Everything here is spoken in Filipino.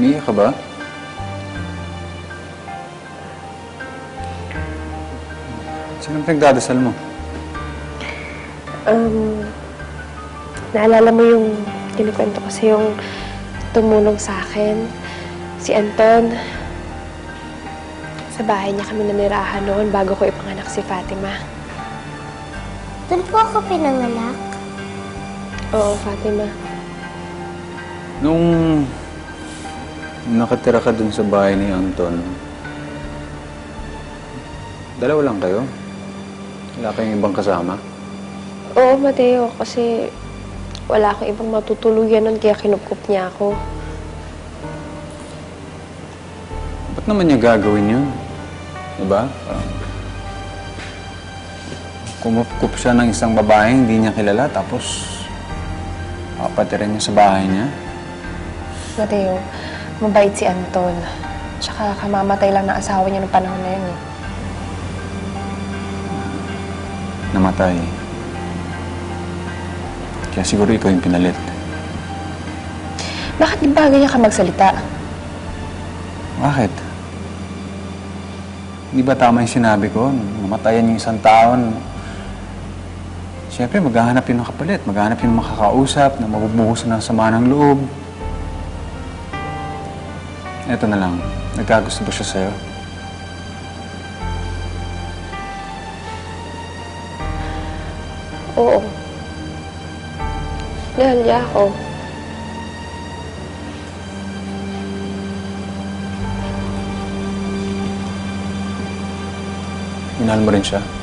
Umiiyak ka ba? Sino pinagdadasal mo? Um, naalala mo yung kinikwento ko sa yung tumulong sa akin, si Anton. Sa bahay niya kami nanirahan noon bago ko ipanganak si Fatima. Doon po ako pinanganak. Oo, Fatima. Nung nakatira ka dun sa bahay ni Anton, dalawa lang kayo? Wala kayong ibang kasama? Oo, Mateo, kasi wala akong ibang matutuluyan nun kaya kinupkup niya ako. Ba't naman niya gagawin yun? Diba? Parang kumupkup siya ng isang babae hindi niya kilala tapos papatirin niya sa bahay niya. Mateo, mabait si Anton. Tsaka kamamatay lang ng asawa niya noong panahon na yun eh. Namatay. Kaya siguro ikaw yung pinalit. Bakit di ba ganyan ka magsalita? Bakit? Di ba tama yung sinabi ko? Namatayan yung isang taon. Siyempre, maghahanap yun ng kapalit. Maghahanap yun ng makakausap na mabubuhusan ng sama ng loob. Eto na lang. Nagkagusto ba siya sa'yo? Oo. Mahal niya ako. Minahal mo rin siya?